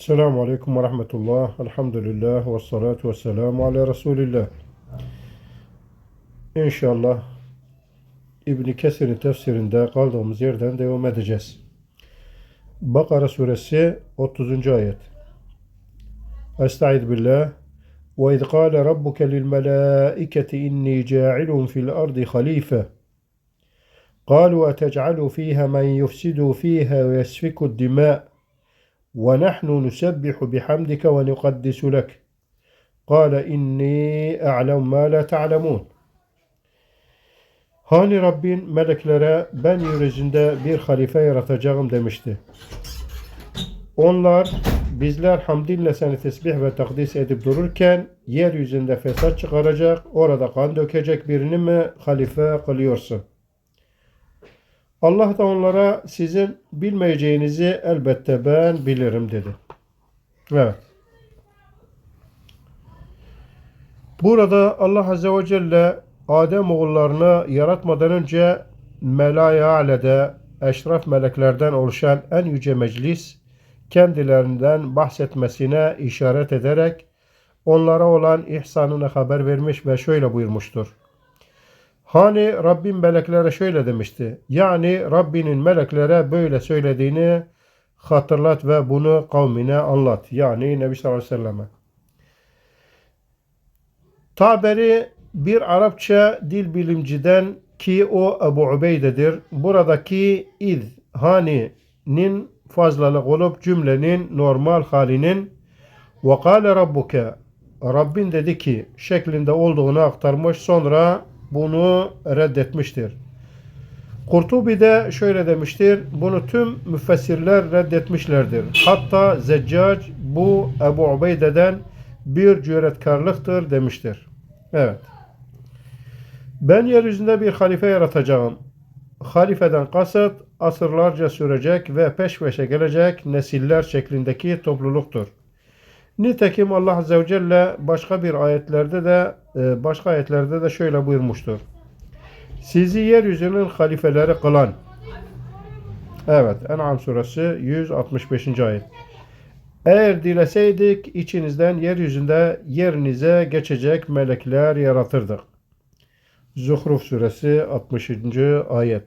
السلام عليكم ورحمة الله. الحمد لله والصلاة والسلام على رسول الله. إن شاء الله ابن كسر تفسير دا قال دوم زيردن دا يوم جاس بقرة سورة 30 آية أستعذ بالله وإذ قال ربك للملائكة إني جاعل في الأرض خليفة قالوا أتجعل فيها من يفسد فيها ويسفك الدماء ونحن نسبح بحمدك ونقدس لك قال إني أعلم ما لا تعلمون Hani Rabbin meleklere ben yeryüzünde bir halife yaratacağım demişti. Onlar bizler hamdinle seni tesbih ve takdis edip dururken yeryüzünde fesat çıkaracak, orada kan dökecek birini mi halife kılıyorsun? Allah da onlara sizin bilmeyeceğinizi elbette ben bilirim dedi. Evet. Burada Allah Azze ve Celle Adem oğullarını yaratmadan önce Melaya Ale'de eşraf meleklerden oluşan en yüce meclis kendilerinden bahsetmesine işaret ederek onlara olan ihsanını haber vermiş ve şöyle buyurmuştur. Hani Rabbim meleklere şöyle demişti. Yani Rabbinin meleklere böyle söylediğini hatırlat ve bunu kavmine anlat. Yani Nebi sallallahu aleyhi ve selleme. Taberi bir Arapça dil bilimciden ki o Ebu Ubeyde'dir. Buradaki iz, hani'nin fazlalık olup cümlenin normal halinin ve kâle rabbuke Rabbin dedi ki şeklinde olduğunu aktarmış sonra bunu reddetmiştir. Kurtubi de şöyle demiştir. Bunu tüm müfessirler reddetmişlerdir. Hatta Zeccac bu Ebu Ubeyde'den bir cüretkarlıktır demiştir. Evet. Ben yeryüzünde bir halife yaratacağım. Halifeden kasıt asırlarca sürecek ve peş peşe gelecek nesiller şeklindeki topluluktur. Nitekim Allah Azze ve Celle başka bir ayetlerde de başka ayetlerde de şöyle buyurmuştur. Sizi yeryüzünün halifeleri kılan. Evet, En'am suresi 165. ayet. Eğer dileseydik içinizden yeryüzünde yerinize geçecek melekler yaratırdık. Zuhruf suresi 60. ayet.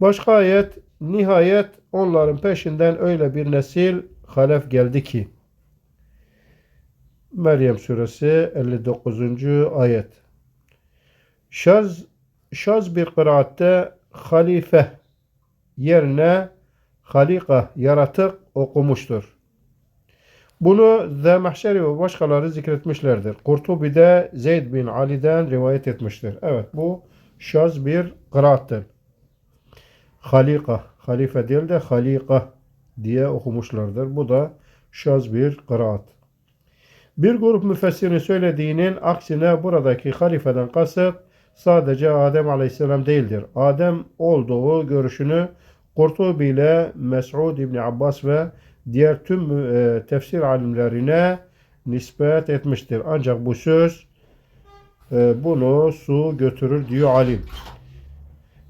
Başka ayet, nihayet onların peşinden öyle bir nesil halef geldi ki. Meryem suresi 59. ayet. Şaz, şaz bir kıraatte halife yerine halika yaratık okumuştur. Bunu Zemahşeri ve başkaları zikretmişlerdir. Kurtubi de Zeyd bin Ali'den rivayet etmiştir. Evet bu şaz bir kıraattır. Halika, halife değil de halika diye okumuşlardır. Bu da şaz bir kıraat. Bir grup müfessirin söylediğinin aksine buradaki halifeden kasıt sadece Adem aleyhisselam değildir. Adem olduğu görüşünü Kurtubi ile Mes'ud İbni Abbas ve diğer tüm e, tefsir alimlerine nispet etmiştir. Ancak bu söz e, bunu su götürür diyor alim.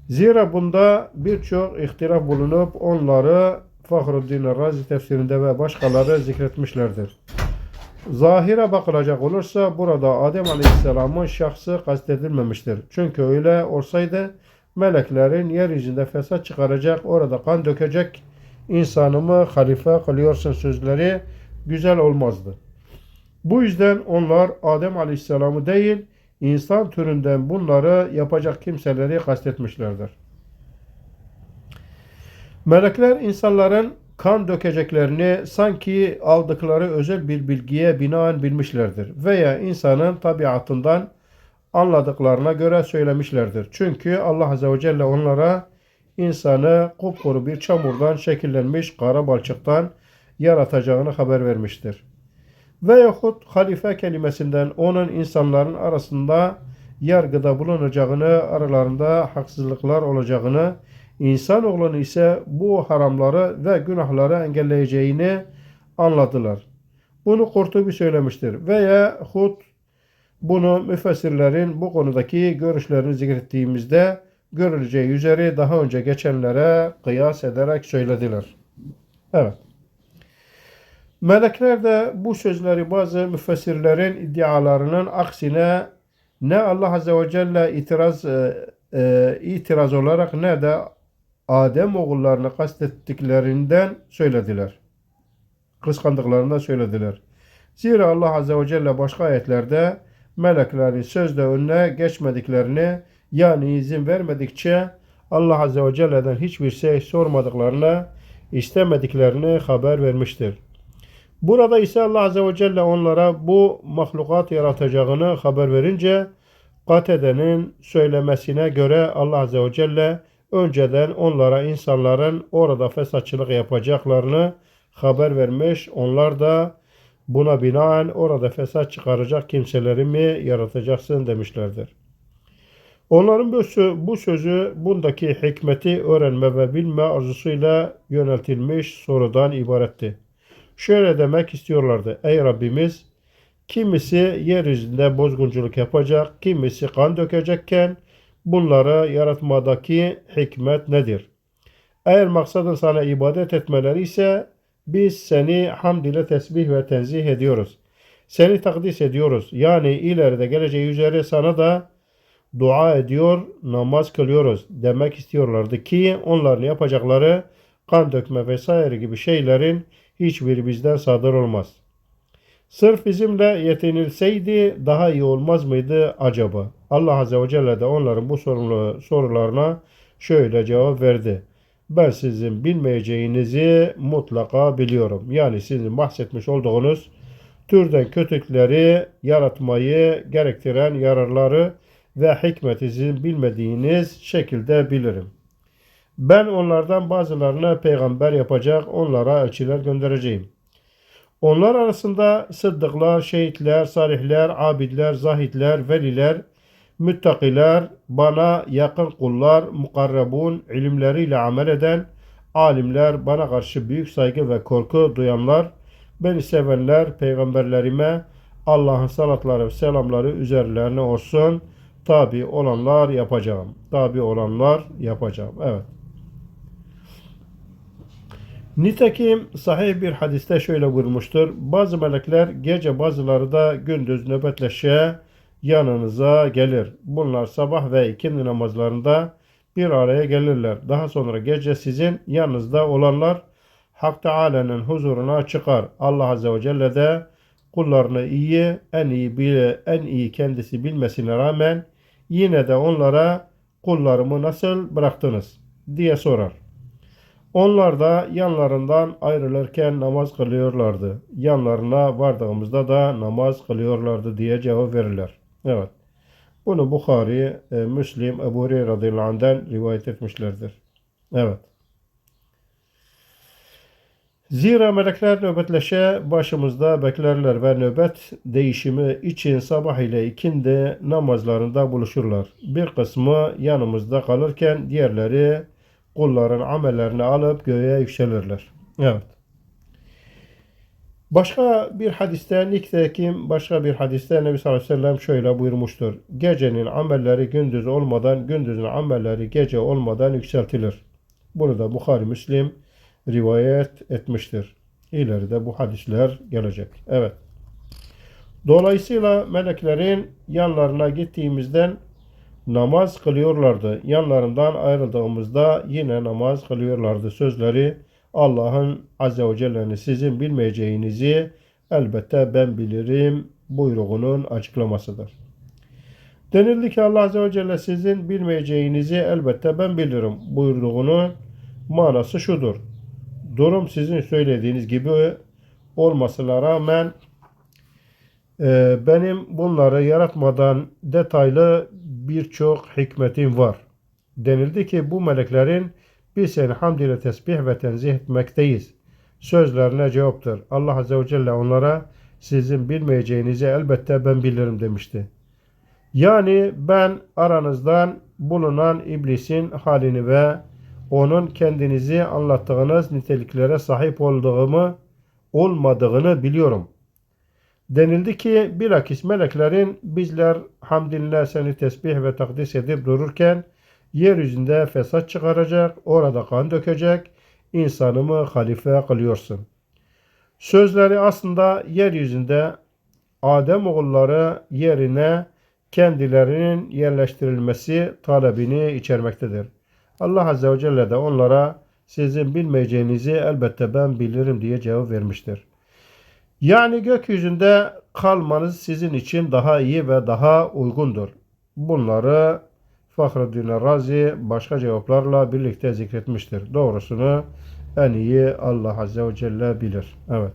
Zira bunda birçok ihtilaf bulunup onları Fahruddin Razi tefsirinde ve başkaları zikretmişlerdir. Zahire bakılacak olursa burada Adem Aleyhisselam'ın şahsı kastedilmemiştir. Çünkü öyle olsaydı meleklerin yeryüzünde fesat çıkaracak, orada kan dökecek insanımı halife kılıyorsun sözleri güzel olmazdı. Bu yüzden onlar Adem Aleyhisselam'ı değil, insan türünden bunları yapacak kimseleri kastetmişlerdir. Melekler insanların kan dökeceklerini sanki aldıkları özel bir bilgiye binaen bilmişlerdir veya insanın tabiatından anladıklarına göre söylemişlerdir. Çünkü Allah Azze ve Celle onlara insanı kupkuru bir çamurdan şekillenmiş kara balçıktan yaratacağını haber vermiştir. Veyahut halife kelimesinden onun insanların arasında yargıda bulunacağını, aralarında haksızlıklar olacağını, insanoğlunu ise bu haramları ve günahları engelleyeceğini anladılar. Bunu Kurtubi söylemiştir. Veya Hud bunu müfessirlerin bu konudaki görüşlerini zikrettiğimizde görüleceği üzere daha önce geçenlere kıyas ederek söylediler. Evet. Melekler de bu sözleri bazı müfessirlerin iddialarının aksine ne Allah Azze ve Celle itiraz e, e, itiraz olarak ne de Adem oğullarını kastettiklerinden söylediler. Kıskandıklarından söylediler. Zira Allah Azze ve Celle başka ayetlerde meleklerin sözde önüne geçmediklerini yani izin vermedikçe Allah Azze ve Celle'den hiçbir şey sormadıklarını, istemediklerini haber vermiştir. Burada ise Allah Azze ve Celle onlara bu mahlukat yaratacağını haber verince Katede'nin söylemesine göre Allah Azze ve Celle önceden onlara insanların orada fesatçılık yapacaklarını haber vermiş. Onlar da buna binaen orada fesat çıkaracak kimseleri mi yaratacaksın demişlerdir. Onların bu, bu sözü bundaki hikmeti öğrenme ve bilme arzusuyla yöneltilmiş sorudan ibaretti. Şöyle demek istiyorlardı. Ey Rabbimiz kimisi yeryüzünde bozgunculuk yapacak, kimisi kan dökecekken bunları yaratmadaki hikmet nedir? Eğer maksadın sana ibadet etmeleri ise biz seni hamd ile tesbih ve tenzih ediyoruz. Seni takdis ediyoruz. Yani ileride geleceği üzere sana da dua ediyor, namaz kılıyoruz demek istiyorlardı ki onların yapacakları kan dökme vesaire gibi şeylerin hiçbiri bizden sadır olmaz. Sırf bizimle yetinilseydi daha iyi olmaz mıydı acaba? Allah Azze ve Celle de onların bu sorumlu sorularına şöyle cevap verdi. Ben sizin bilmeyeceğinizi mutlaka biliyorum. Yani sizin bahsetmiş olduğunuz türden kötülükleri yaratmayı gerektiren yararları ve hikmeti sizin bilmediğiniz şekilde bilirim. Ben onlardan bazılarını peygamber yapacak, onlara elçiler göndereceğim. Onlar arasında sıddıklar, şehitler, salihler, abidler, zahitler, veliler, müttakiler, bana yakın kullar, mukarrabun, ilimleriyle amel eden, alimler, bana karşı büyük saygı ve korku duyanlar, beni sevenler, peygamberlerime Allah'ın salatları ve selamları üzerlerine olsun. Tabi olanlar yapacağım. Tabi olanlar yapacağım. Evet. Nitekim sahih bir hadiste şöyle buyurmuştur. Bazı melekler gece bazıları da gündüz nöbetleşe yanınıza gelir. Bunlar sabah ve ikindi namazlarında bir araya gelirler. Daha sonra gece sizin yanınızda olanlar Hak Teala'nın huzuruna çıkar. Allah Azze ve Celle de kullarını iyi, en iyi bile, en iyi kendisi bilmesine rağmen yine de onlara kullarımı nasıl bıraktınız diye sorar. Onlar da yanlarından ayrılırken namaz kılıyorlardı. Yanlarına vardığımızda da namaz kılıyorlardı diye cevap verirler. Evet. Bunu Bukhari, e, Müslim, Ebu Hureyre rivayet etmişlerdir. Evet. Zira melekler nöbetleşe başımızda beklerler ve nöbet değişimi için sabah ile ikindi namazlarında buluşurlar. Bir kısmı yanımızda kalırken diğerleri kulların amellerini alıp göğe yükselirler. Evet. Başka bir hadiste nitekim başka bir hadiste Nebi sallallahu aleyhi ve sellem şöyle buyurmuştur. Gecenin amelleri gündüz olmadan, gündüzün amelleri gece olmadan yükseltilir. Bunu da Bukhari Müslim rivayet etmiştir. İleride bu hadisler gelecek. Evet. Dolayısıyla meleklerin yanlarına gittiğimizden namaz kılıyorlardı. Yanlarından ayrıldığımızda yine namaz kılıyorlardı. Sözleri Allah'ın Azze ve Celle'nin sizin bilmeyeceğinizi elbette ben bilirim buyruğunun açıklamasıdır. Denildi ki Allah Azze ve Celle sizin bilmeyeceğinizi elbette ben bilirim buyurduğunun manası şudur. Durum sizin söylediğiniz gibi olmasına rağmen benim bunları yaratmadan detaylı birçok hikmetim var. Denildi ki bu meleklerin biz seni hamd ile tesbih ve tenzih etmekteyiz. Sözlerine cevaptır. Allah Azze ve Celle onlara sizin bilmeyeceğinizi elbette ben bilirim demişti. Yani ben aranızdan bulunan iblisin halini ve onun kendinizi anlattığınız niteliklere sahip olduğumu olmadığını biliyorum. Denildi ki bilakis meleklerin bizler hamdinle seni tesbih ve takdis edip dururken yeryüzünde fesat çıkaracak, orada kan dökecek insanımı halife kılıyorsun. Sözleri aslında yeryüzünde Adem oğulları yerine kendilerinin yerleştirilmesi talebini içermektedir. Allah Azze ve Celle de onlara sizin bilmeyeceğinizi elbette ben bilirim diye cevap vermiştir. Yani gökyüzünde kalmanız sizin için daha iyi ve daha uygundur. Bunları Fahreddin Razi başka cevaplarla birlikte zikretmiştir. Doğrusunu en iyi Allah Azze ve Celle bilir. Evet.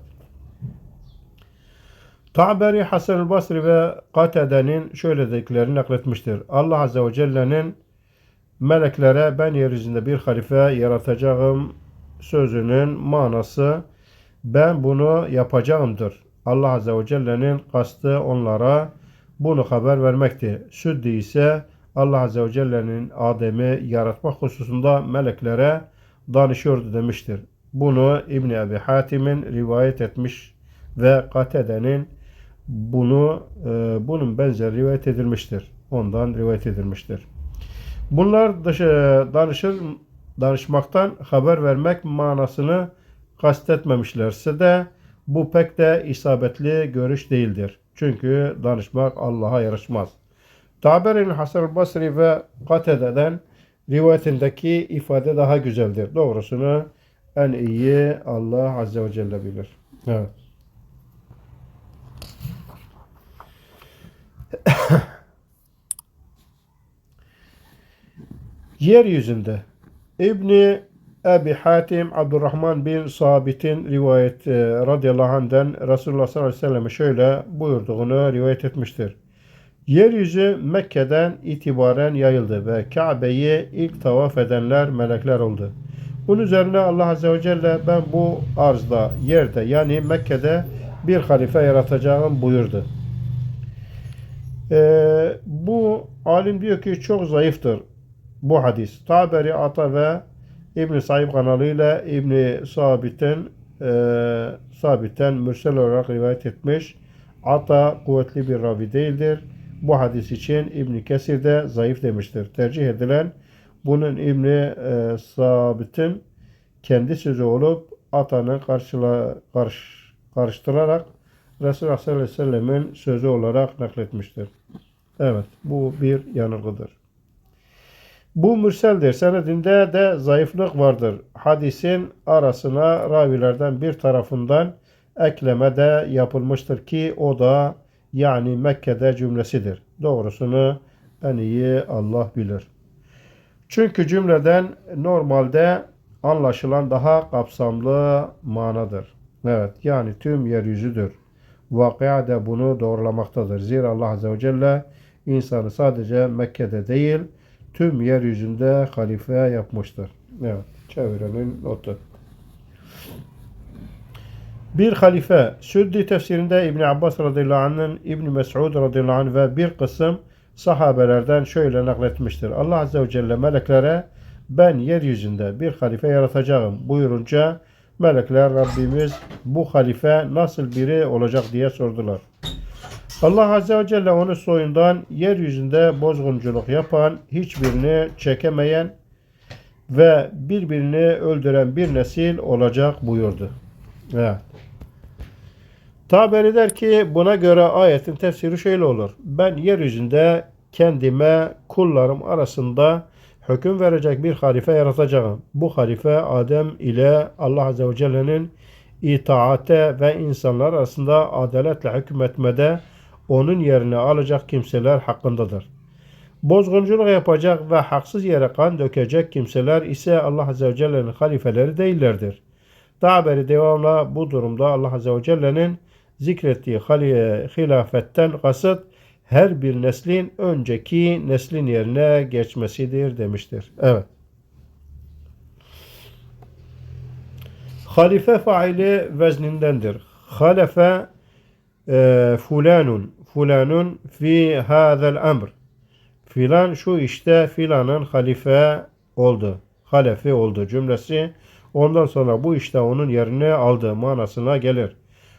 Taberi Hasan-ı Basri ve Katede'nin şöyle dediklerini nakletmiştir. Allah Azze ve Celle'nin meleklere ben yeryüzünde bir halife yaratacağım sözünün manası ben bunu yapacağımdır. Allah Azze ve Celle'nin kastı onlara bunu haber vermekti. Süddi ise Allah Azze ve Celle'nin Adem'i yaratmak hususunda meleklere danışıyordu demiştir. Bunu İbni Ebi Hatim'in rivayet etmiş ve Katede'nin bunu e, bunun benzeri rivayet edilmiştir. Ondan rivayet edilmiştir. Bunlar dışı, danışır, danışmaktan haber vermek manasını kastetmemişlerse de bu pek de isabetli görüş değildir. Çünkü danışmak Allah'a yarışmaz. Taberin Hasan Basri ve Katede'den rivayetindeki ifade daha güzeldir. Doğrusunu en iyi Allah Azze ve Celle bilir. Evet. Yeryüzünde İbni Ebi Hatim Abdurrahman bin Sabit'in rivayet e, radıyallahu anh'den Resulullah sallallahu aleyhi ve sellem şöyle buyurduğunu rivayet etmiştir. Yeryüzü Mekke'den itibaren yayıldı ve Kabe'yi ilk tavaf edenler melekler oldu. Bunun üzerine Allah Azze ve Celle ben bu arzda, yerde yani Mekke'de bir halife yaratacağım buyurdu. Ee, bu alim diyor ki çok zayıftır bu hadis. Taberi Ata ve İbn Saib kanalıyla İbn Sabit'in e, Sabit'ten mürsel olarak rivayet etmiş. Ata kuvvetli bir ravi değildir. Bu hadis için İbn Kesir de zayıf demiştir. Tercih edilen bunun İbn e, Sabit'in kendi sözü olup Ata'nın karşıla, karş, karıştırarak Resulullah sallallahu aleyhi ve sellemin sözü olarak nakletmiştir. Evet, bu bir yanılgıdır. Bu mürseldir. Senedinde de zayıflık vardır. Hadisin arasına ravilerden bir tarafından ekleme de yapılmıştır ki o da yani Mekke'de cümlesidir. Doğrusunu en iyi Allah bilir. Çünkü cümleden normalde anlaşılan daha kapsamlı manadır. Evet yani tüm yeryüzüdür. Vakıa da bunu doğrulamaktadır. Zira Allah Azze ve Celle insanı sadece Mekke'de değil tüm yeryüzünde halife yapmıştır. Evet çevirenin notu. Bir halife Süddi tefsirinde İbn Abbas radıyallahu anh'ın İbn Mes'ud radıyallahu anh ve bir kısım sahabelerden şöyle nakletmiştir. Allah azze ve celle meleklere ben yeryüzünde bir halife yaratacağım buyurunca melekler Rabbimiz bu halife nasıl biri olacak diye sordular. Allah azze ve celle onu soyundan yeryüzünde bozgunculuk yapan, hiçbirini çekemeyen ve birbirini öldüren bir nesil olacak buyurdu. Evet. Taberi der ki buna göre ayetin tefsiri şöyle olur. Ben yeryüzünde kendime kullarım arasında hüküm verecek bir halife yaratacağım. Bu halife Adem ile Allah Azze ve Celle'nin itaate ve insanlar arasında adaletle hükmetmede onun yerine alacak kimseler hakkındadır. Bozgunculuk yapacak ve haksız yere kan dökecek kimseler ise Allah Azze ve Celle'nin halifeleri değillerdir. Daha beri devamla bu durumda Allah Azze ve Celle'nin zikrettiği hilafetten kasıt her bir neslin önceki neslin yerine geçmesidir demiştir. Evet. Halife faili veznindendir. Halefe fulanun fulanun fi hadal emr. Filan şu işte filanın halife oldu. Halefi oldu cümlesi. Ondan sonra bu işte onun yerini aldı manasına gelir.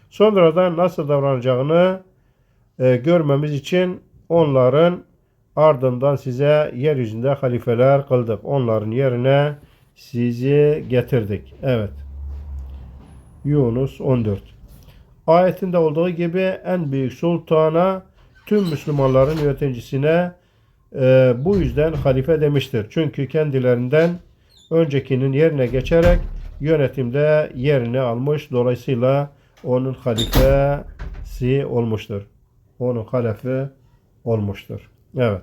Sonradan nasıl davranacağını e, görmemiz için onların ardından size yeryüzünde halifeler kıldık. Onların yerine sizi getirdik. Evet. Yunus 14 Ayetinde olduğu gibi en büyük sultana tüm Müslümanların yöneticisine e, bu yüzden halife demiştir. Çünkü kendilerinden öncekinin yerine geçerek yönetimde yerini almış. Dolayısıyla onun halifesi olmuştur. Onun halefi olmuştur. Evet.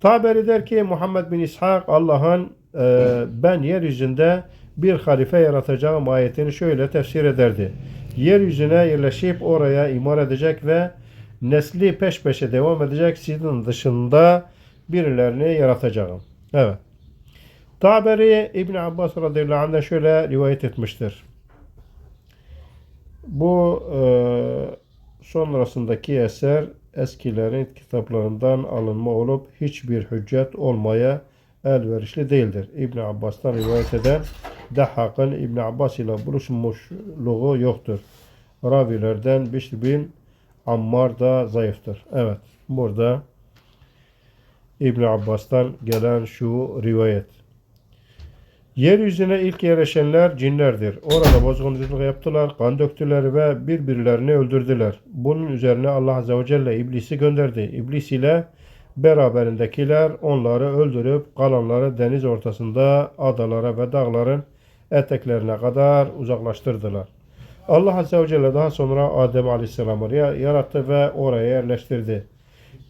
Taberi der ki Muhammed bin İshak Allah'ın e, ben yeryüzünde bir halife yaratacağım ayetini şöyle tefsir ederdi. Yeryüzüne yerleşip oraya imar edecek ve nesli peş peşe devam edecek sizin dışında birilerini yaratacağım. Evet. Taberi İbn Abbas radıyallahu anh'den şöyle rivayet etmiştir. Bu e, sonrasındaki eser eskilerin kitaplarından alınma olup hiçbir hüccet olmaya elverişli değildir. İbn Abbas'tan rivayet eden Dahhak'ın İbn Abbas ile buluşmuşluğu yoktur. Ravilerden Bişr bin Ammar da zayıftır. Evet, burada İbn Abbas'tan gelen şu rivayet. Yeryüzüne ilk yerleşenler cinlerdir. Orada bozgunculuk yaptılar, kan döktüler ve birbirlerini öldürdüler. Bunun üzerine Allah Azze ve Celle iblisi gönderdi. İblis ile beraberindekiler onları öldürüp kalanları deniz ortasında adalara ve dağların eteklerine kadar uzaklaştırdılar. Allah Azze ve Celle daha sonra Adem Aleyhisselam'ı yarattı ve oraya yerleştirdi.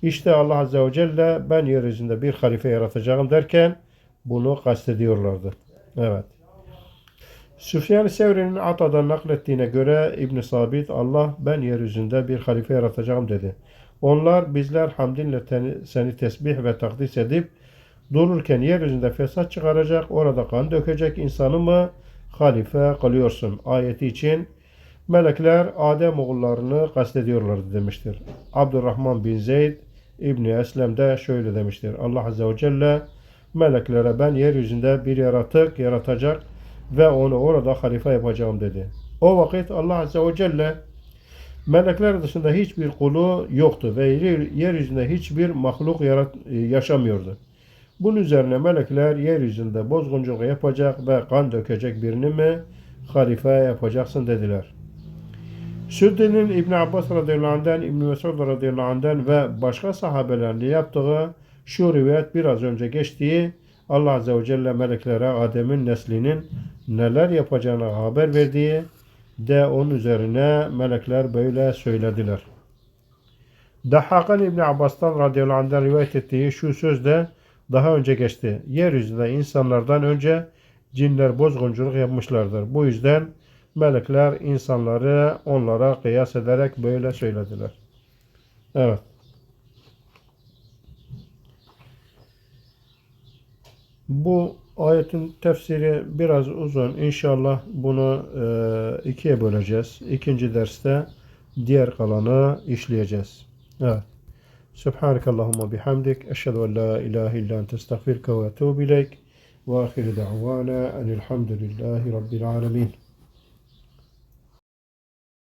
İşte Allah Azze ve Celle ben yeryüzünde bir halife yaratacağım derken bunu kastediyorlardı. Evet. Süfyan-ı Sevri'nin Ata'dan naklettiğine göre İbn Sabit Allah ben yeryüzünde bir halife yaratacağım dedi. Onlar bizler hamdinle seni tesbih ve takdis edip dururken yeryüzünde fesat çıkaracak, orada kan dökecek insanı mı halife kılıyorsun? Ayeti için melekler Adem oğullarını kastediyorlardı demiştir. Abdurrahman bin Zeyd İbni Eslem de şöyle demiştir. Allah Azze ve Celle meleklere ben yeryüzünde bir yaratık yaratacak ve onu orada halife yapacağım dedi. O vakit Allah Azze ve Celle melekler dışında hiçbir kulu yoktu ve yer- yeryüzünde hiçbir mahluk yaşamıyordu. Bunun üzerine melekler yeryüzünde bozgunculuk yapacak ve kan dökecek birini mi halife yapacaksın dediler. Süddi'nin İbn Abbas radıyallahu anh'den, İbn Mesud radıyallahu anh'den ve başka sahabelerin yaptığı şu rivayet biraz önce geçtiği Allah Azze ve Celle meleklere Adem'in neslinin neler yapacağını haber verdiği de onun üzerine melekler böyle söylediler. Dahhakan İbn Abbas'tan radıyallahu anh'den rivayet ettiği şu söz de daha önce geçti. Yeryüzünde insanlardan önce cinler bozgunculuk yapmışlardır. Bu yüzden melekler insanları onlara kıyas ederek böyle söylediler. Evet. Bu ayetin tefsiri biraz uzun. İnşallah bunu e, ikiye böleceğiz. İkinci derste diğer kalanı işleyeceğiz. Evet. سبحانك اللهم وبحمدك أشهد أن لا إله إلا أنت أستغفرك وأتوب إليك وآخر دعوانا أن الحمد لله رب العالمين.